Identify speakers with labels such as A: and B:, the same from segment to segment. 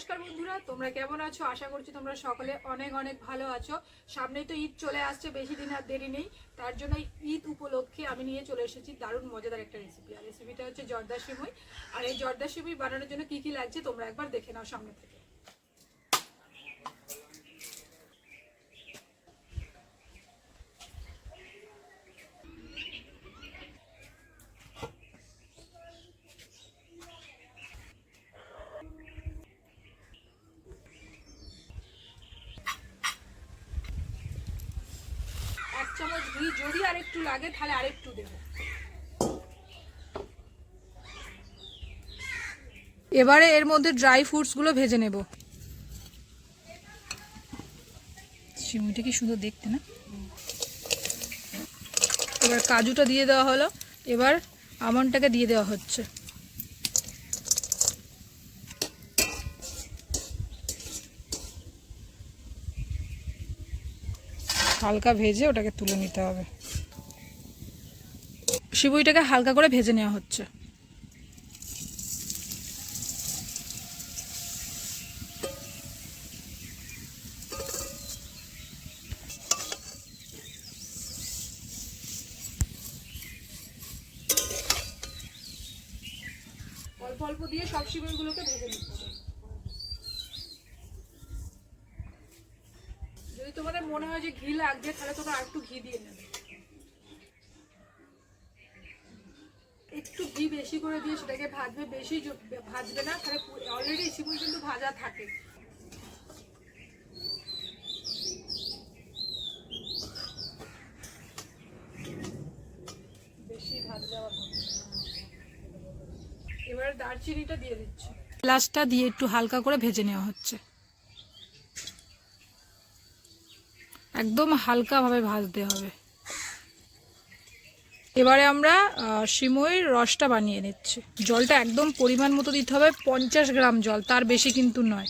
A: নমস্কার বন্ধুরা, তোমরা কেমন আছো? আশা করছি তোমরা সকলে অনেক অনেক ভালো আছো। সামনেই তো ঈদ চলে আসছে, বেশি দিন আর দেরি নেই। তার জন্য ঈদ উপলক্ষে আমি নিয়ে চলে এসেছি দারুণ মজাদার একটা রেসিপি আর রেসিপিটা হচ্ছে জর্দা সিমুই আর এই জর্দা সিমুই বানানোর জন্য কি কি লাগছে তোমরা একবার দেখে নাও সামনে থেকে এক চামচ যদি আরেকটু লাগে, তাহলে আরেকটু দেবো এবারে এর মধ্যে ড্রাই ফ্রুটসগুলো ভেজে নেব। সিমুইটা কি সুন্দর দেখতে না? এবার কাজুটা দিয়ে দেওয়া হলো। এবার আমনটাকে দিয়ে দেওয়া হচ্ছে। হালকা ভেজে ওটাকে তুলে নিতে হবে। সিবুইটাকে হালকা করে ভেজে নেওয়া হচ্ছে। অল্প অল্প দিয়ে সব সিবুইগুলোকে ভেজে নিতে হবে যদি তোমাদের মনে হয় যে ঘি লাগবে, তাহলে তোমরা আর একটু ঘি দিয়ে নেবে। একটু ঘি বেশি করে দিয়ে সেটাকে ভাজবে, বেশি ভাজবে না, তাহলে অলরেডি সিমুই কিন্তু ভাজা থাকে। এবার দারচিনিটা দিয়ে দিচ্ছি। প্লাসটা দিয়ে একটু হালকা করে ভেজে নেওয়া হচ্ছে। একদম হালকাভাবে ভাজতে হবে। এবারে আমরা সিমইয়ের রসটা বানিয়ে নিচ্ছি। জলটা একদম পরিমাণ মতো দিতে হবে, পঞ্চাশ গ্রাম জল, তার বেশি কিন্তু নয়।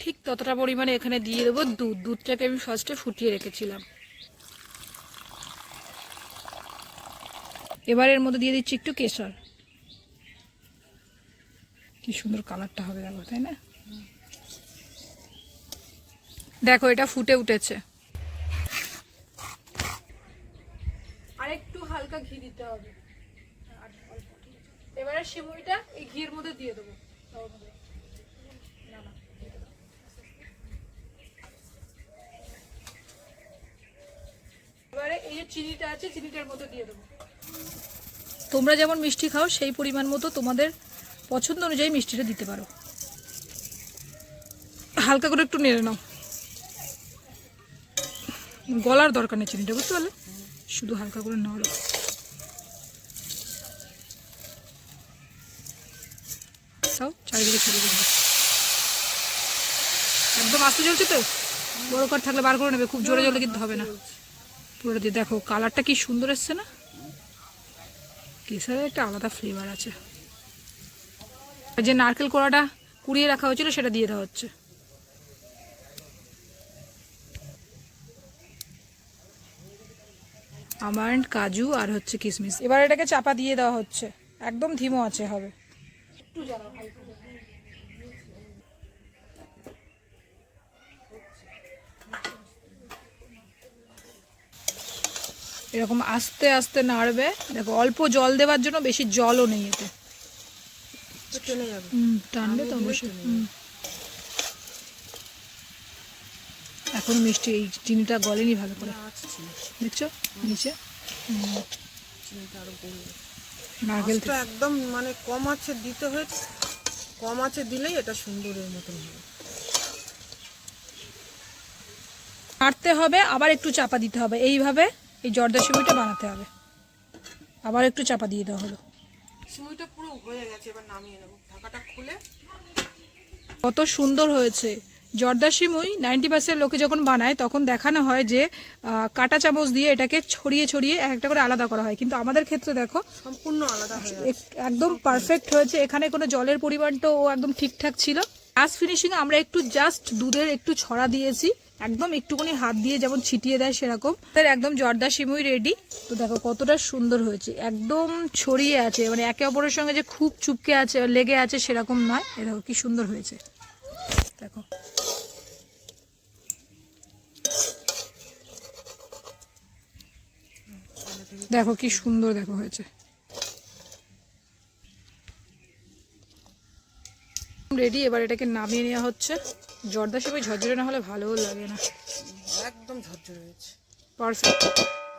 A: ঠিক ততটা পরিমাণে এখানে দিয়ে দেবো দুধ। দুধটাকে আমি ফার্স্টে ফুটিয়ে রেখেছিলাম। এবার এর মধ্যে দিয়ে দিচ্ছি একটু কেশর। কি সুন্দর কালারটা হবে দেখো, তাই না? দেখো, এটা ফুটে উঠেছে। আর একটু হালকা ঘি দিতে হবে। এবারে সিমুইটা এই ঘিয়ের মধ্যে দিয়ে দেবো। এবারে এই যে চিনিটা আছে, চিনিটার মধ্যে দিয়ে দেবো। তোমরা যেমন মিষ্টি খাও, সেই পরিমাণ মতো তোমাদের পছন্দ অনুযায়ী মিষ্টিটা দিতে পারো। হালকা করে একটু নেড়ে নাও। গলার দরকার নেই চিনিটা, বুঝতে পারলে? শুধু হালকা করে নাড়ো। তাও চারিদিকে ছড়িয়ে দেবে। একদম আস্তে চলছে তো? বড় কাঠ থাকলে বার করে নেবে, খুব জোরে জোরে কিন্তু হবে না। পুরো দিয়ে দেখো কালারটা কি সুন্দর এসছে না? কেসারের একটা আলাদা ফ্লেভার আছে। যে নারকেল কোড়াটা কুড়িয়ে রাখা হয়েছিল, সেটা দিয়ে দেওয়া হচ্ছে। আমান্ড কাজু আর হচ্ছে কিশমিশ এবার এটাকে চাপা দিয়ে দেওয়া হচ্ছে। একদম ধিমো আছে হবে। এরকম আস্তে আস্তে নাড়বে। দেখো অল্প জল দেওয়ার জন্য বেশি জলও নেই এতে। টানবে তো অবশ্যই। এখন মিষ্টি এই চিনিটা গলেনি ভালো করে। দেখছ? নিচে? নারকেল
B: একদম মানে কম আছে দিতে হয়েছে কম আছে দিলেই এটা সুন্দরের মতন হবে।
A: নাড়তে হবে আবার একটু চাপা দিতে হবে। এইভাবে এই জর্দা সিমুইটা বানাতে হবে। আবার একটু চাপা দিয়ে দেওয়া হলো।
B: সিমুইটা পুরো হয়ে গেছে এবার নামিয়ে নেব। ঢাকাটা খুলে।
A: কত সুন্দর হয়েছে। জর্দা সিমুই নাইনটি পার্সেন্ট লোকে যখন বানায় তখন দেখানো হয় যে কাঁটা চামচ দিয়ে এটাকে ছড়িয়ে ছড়িয়ে এক একটা করে আলাদা করা হয়। কিন্তু আমাদের ক্ষেত্রে দেখো
B: সম্পূর্ণ আলাদা
A: একদম পারফেক্ট হয়েছে। এখানে কোনো জলের পরিমাণটাও একদম ঠিকঠাক ছিল। লাস্ট ফিনিশিং আমরা একটু জাস্ট দুধের একটু ছড়া দিয়েছি। একদম একটুখানি হাত দিয়ে যেমন ছিটিয়ে দেয় সেরকম। তার একদম জর্দা সিমুই রেডি তো দেখো কতটা সুন্দর হয়েছে। একদম ছড়িয়ে আছে। মানে একে অপরের সঙ্গে যে খুব চুপকে আছে লেগে আছে সেরকম নয়। এ দেখো কি সুন্দর হয়েছে। দেখো। দেখো কি সুন্দর দেখো হয়েছে। রেডি এবার এটাকে নামিয়ে নেওয়া হচ্ছে। জর্দা সেবে ঝরঝরে না হলে ভালোও লাগে না।
B: একদম ঝরঝরে হয়েছে।
A: পারফেক্ট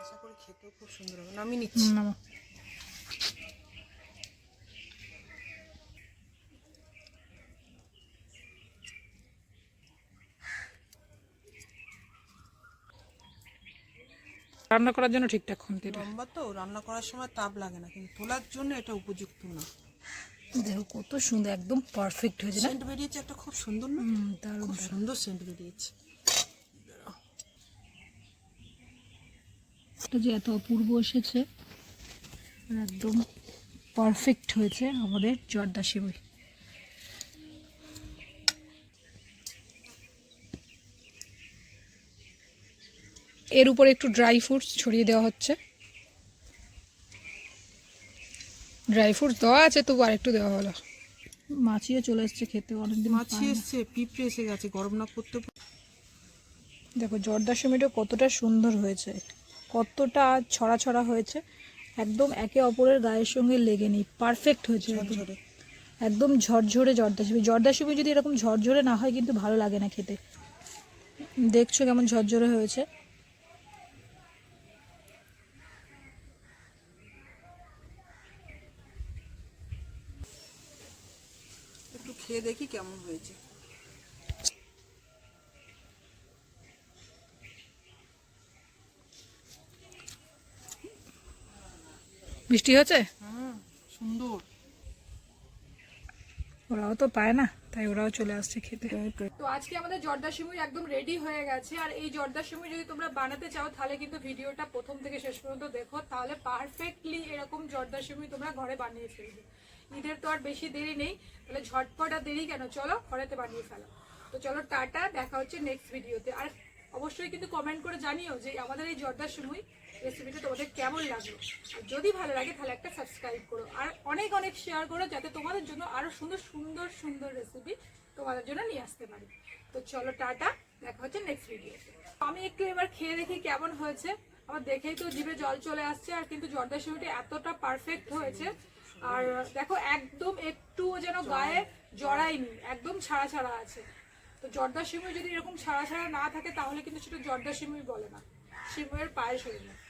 B: আশা করি খেতেও খুব সুন্দর হবে। নামিয়ে নিচ্ছি।
A: রান্না করার জন্য ঠিকঠাক খুন্তি
B: লম্বা তো রান্না করার সময় তাপ লাগে না কিন্তু তোলার জন্য এটা উপযুক্ত না।
A: দেখো কত সুন্দর একদম পারফেক্ট হয়েছে না?
B: সেন্ট বেরিয়েছে একটা খুব সুন্দর না?
A: হুম, দারুণ
B: খুব সুন্দর সেন্ট বেরিয়েছে।
A: এটা যে এত অপূর্ব এসেছে একদম পারফেক্ট হয়েছে আমাদের জর্দা এর উপরে একটু ড্রাই ফ্রুটস ছড়িয়ে দেওয়া হচ্ছে। ড্রাই ফ্রুটস দেওয়া আছে তবু আর একটু দেওয়া হলো। মাছিও চলে এসছে খেতে অনেকদিন
B: মাছি। এসছে পিঁপড়ে এসে গেছে গরম না করতে
A: দেখো জর্দা সেমিটা কতটা সুন্দর হয়েছে কতটা ছড়া ছড়া হয়েছে। একদম একে অপরের গায়ের সঙ্গে লেগে নেই পারফেক্ট হয়েছে একদম।
B: ঝরঝরে।
A: একদম। ঝরঝরে জর্দা সেমি জর্দা সেমি যদি এরকম ঝরঝরে না হয় কিন্তু ভালো লাগে না খেতে। দেখছ কেমন ঝরঝরে হয়েছে
B: একটু খেয়ে দেখি কেমন হয়েছে।
A: মিষ্টি হয়েছে?
B: সুন্দর।
A: ওরাও তো পায় না তাই ওরাও চলে আসছে খেতে। তো আজকে আমাদের জর্দা সিমুই একদম রেডি হয়ে গেছে আর এই জর্দা সিমুই যদি তোমরা বানাতে চাও তাহলে কিন্তু ভিডিওটা প্রথম থেকে শেষ পর্যন্ত দেখো তাহলে পারফেক্টলি এরকম জর্দা সিমুই তোমরা ঘরে বানিয়ে ফেলবে। ঈদের তো আর বেশি দেরি নেই। তাহলে ঝটপট আর দেরি কেন? চলো, ঘরেতে বানিয়ে ফেলো। তো চলো, টাটা, দেখা হচ্ছে নেক্সট ভিডিওতে আর অবশ্যই কিন্তু কমেন্ট করে জানিও যে আমাদের এই জর্দা সিমুই রেসিপিটা তোমাদের কেমন লাগল। আর যদি ভালো লাগে, তাহলে একটা সাবস্ক্রাইব করো। আর অনেক অনেক শেয়ার করো, যাতে তোমাদের জন্য আরও সুন্দর সুন্দর সুন্দর রেসিপি তোমাদের জন্য নিয়ে আসতে পারি। তো চলো, টাটা, দেখা হচ্ছে নেক্সট ভিডিওতে আমি একটু এবার খেয়ে দেখি কেমন হয়েছে। আমার দেখেই তো জিভে জল চলে আসছে, আর কিন্তু জর্দা সিমুইটা এতটা পারফেক্ট হয়েছে। আর দেখো, একদম একটুও যেন গায়ে জড়ায়নি, একদম ছাড়া ছাড়া আছে। তো জর্দা সিমুই যদি এরকম ছাড়া ছাড়া না থাকে, তাহলে কিন্তু সেটা জর্দা সিমুই বলে না। সিমুইয়ের পায়েস হয়ে যায়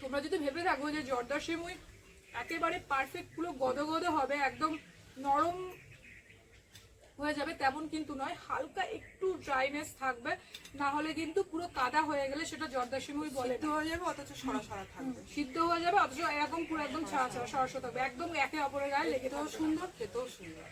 A: তোমরা যদি ভেবে থাকো যে জর্দা সিমুই একেবারে পারফেক্ট পুরো গদগদ হবে, একদম নরম হয়ে যাবে তেমন কিন্তু নয়। হালকা একটু ড্রাইনেস থাকবে না হলে কিন্তু পুরো কাদা হয়ে গেলে সেটা জর্দা সিমুই বলে।
B: সিদ্ধ হয়ে যাবে অথচ সরা সরা থাকবে
A: সিদ্ধ হয়ে যাবে অথচ এরকম পুরো একদম ছাড়া ছাড়া সরস্বত থাকবে। একদম একে অপরের গায়ে লেগে তো
B: সুন্দর খেতেও সুন্দর।